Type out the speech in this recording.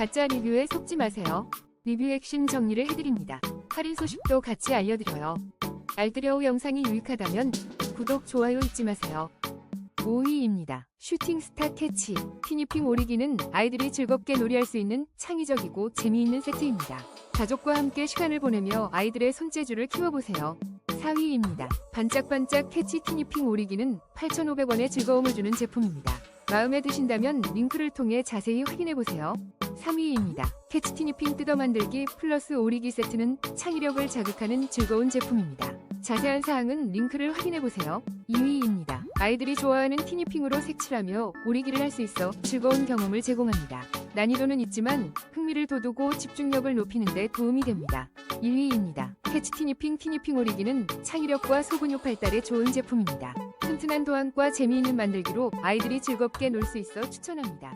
가짜 리뷰에 속지 마세요. 리뷰 핵심 정리를 해드립니다. 할인 소식도 같이 알려드려요. 알뜰여우 영상이 유익하다면 구독, 좋아요 잊지 마세요. 5위입니다. 슈팅 스타 캐치. 티니핑 오리기는 아이들이 즐겁게 놀이할 수 있는 창의적이고 재미있는 세트입니다. 가족과 함께 시간을 보내며 아이들의 손재주를 키워보세요. 4위입니다. 반짝반짝 캐치 티니핑 오리기는 8,500원의 즐거움을 주는 제품입니다. 마음에 드신다면 링크를 통해 자세히 확인해보세요. 3위입니다. 캐치 티니핑 뜯어 만들기 플러스 오리기 세트는 창의력을 자극하는 즐거운 제품입니다. 자세한 사항은 링크를 확인해보세요. 2위입니다. 아이들이 좋아하는 티니핑으로 색칠하며 오리기를 할 수 있어 즐거운 경험을 제공합니다. 난이도는 있지만 흥미를 돋우고 집중력을 높이는 데 도움이 됩니다. 1위입니다. 캐치 티니핑 티니핑 오리기는 창의력과 소근육 발달에 좋은 제품입니다. 튼튼한 도안과 재미있는 만들기로 아이들이 즐겁게 놀 수 있어 추천합니다.